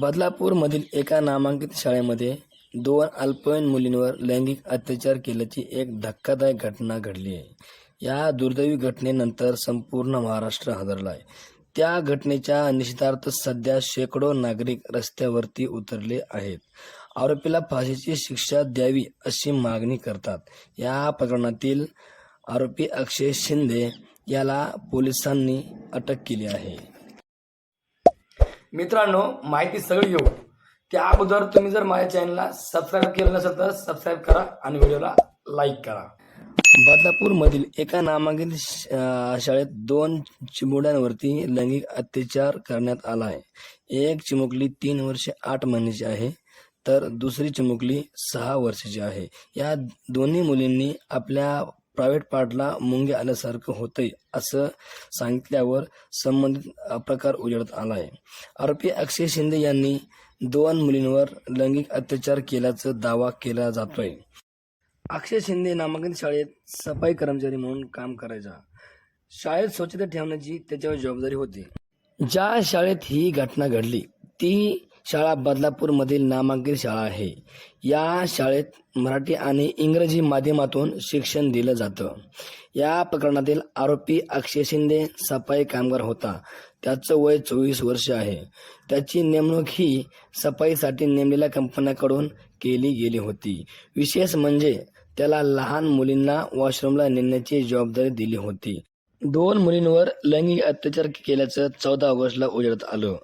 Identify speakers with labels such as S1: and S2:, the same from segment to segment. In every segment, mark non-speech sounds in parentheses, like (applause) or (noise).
S1: बदलापूरमधील एका नामांकित शाळेमध्ये दोन अल्पवयीन मुलींवर लैंगिक अत्याचार केल्याची एक धक्कादायक घटना घडली आहे. या दुर्दैवी घटनेनंतर संपूर्ण महाराष्ट्र हादरला आहे त्या घटनेच्या निषेधार्थ सध्या शेकडो नागरिक रस्त्यावरती उतरले आहेत. आरोपीला फाशीची शिक्षा द्यावी अशी मागणी करतात. या प्रकरणातील आरोपी अक्षय शिंदे याला पोलिसांनी अटक केली आहे. मित्रांनो माहिती सगळी येऊ त्या अगोदर तुम्ही जर माझ्या चॅनलला सबस्क्राईब केलं नसेल तर सबस्क्राईब करा आणि व्हिडिओला लाईक करा. बदलापूरमधील एका नामांकित श- शाळेत दोन चिमुड्यांवरती लैंगिक अत्याचार करण्यात आला आहे. एक चिमुकली तीन वर्षे आठ महिन्याची आहे तर दुसरी चिमुकली सहा वर्षाची आहे. या दोन्ही मुलींनी आपल्या प्रायव्हेट पार्टला मुंगे आल्यासारखं होतंय असं सांगितल्यावर संबंधित प्रकार उजळत आला आहे आरोपी अक्षय शिंदे यांनी दोन मुलींवर लैंगिक अत्याचार केल्याचा दावा केला जातोय. अक्षय शिंदे नामांकित शाळेत सफाई कर्मचारी म्हणून काम करायचा. शाळेत स्वच्छता ठेवण्याची त्याच्यावर जबाबदारी होती. ज्या शाळेत ही घटना घडली ती शाळा बदलापूरमधील नामांकित शाळा आहे. या शाळेत मराठी आणि इंग्रजी माध्यमातून शिक्षण दिलं जातं. या प्रकरणातील आरोपी अक्षय शिंदे सफाई कामगार होता. त्याचं वय चोवीस वर्ष आहे. त्याची नेमणूक ही सफाईसाठी नेमलेल्या कंपन्याकडून केली गेली होती. विशेष म्हणजे त्याला लहान मुलींना वॉशरूमला नेण्याची जबाबदारी दिली होती. दोन मुलींवर लैंगिक अत्याचार केल्याचं चौदा ऑगस्टला उजेडत आलं.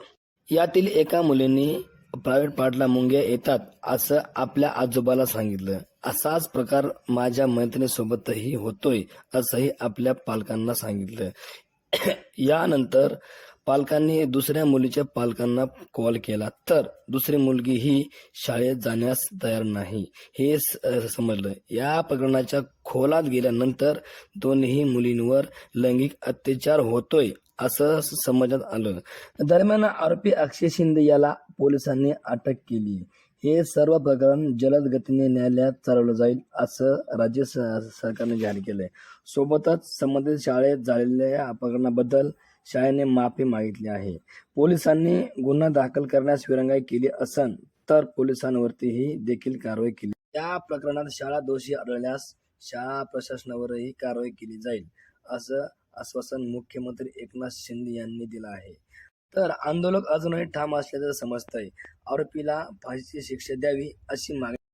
S1: यातील एका मुलीने प्रायव्हेट पार्टला मुंग्या येतात असं आपल्या आजोबाला सांगितलं. असाच प्रकार माझ्या मैत्रिणीसोबतही होतोय असंही आपल्या पालकांना सांगितलं. (coughs) यानंतर पालकांनी दुसऱ्या मुलीच्या पालकांना कॉल केला. तर दुसरी मुलगी ही शाळेत जाण्यास तयार नाही हे स- समजलं. या प्रकरणाच्या खोलात गेल्यानंतर दोन्ही मुलींवर लैंगिक अत्याचार होतोय असं समजण्यात आलं. दरम्यान आरोपी अक्षय शिंदे याला पोलिसांनी अटक केली. हे सर्व प्रकरण जलद गतीने न्यायालयात चालवलं जाईल असं राज्य स- सरकारने जाहीर केलंय. सोबतच संबंधित शाळेत झालेल्या प्रकरणाबद्दल शाळेने माफी मागितली आहे. पोलिसांनी गुन्हा दाखल करण्यास विरंगाई केली असन तर पोलिसांवरतीही देखील कारवाई केली. या प्रकरणात शाळा दोषी आढळल्यास शाळा प्रशासनावरही कारवाई केली जाईल असं आश्वासन मुख्यमंत्री एकनाथ शिंदे यांनी दिलं आहे. तर आंदोलक अजूनही ठाम असल्याचं समजतंय. आरोपीला फाशीची शिक्षा द्यावी अशी मागणी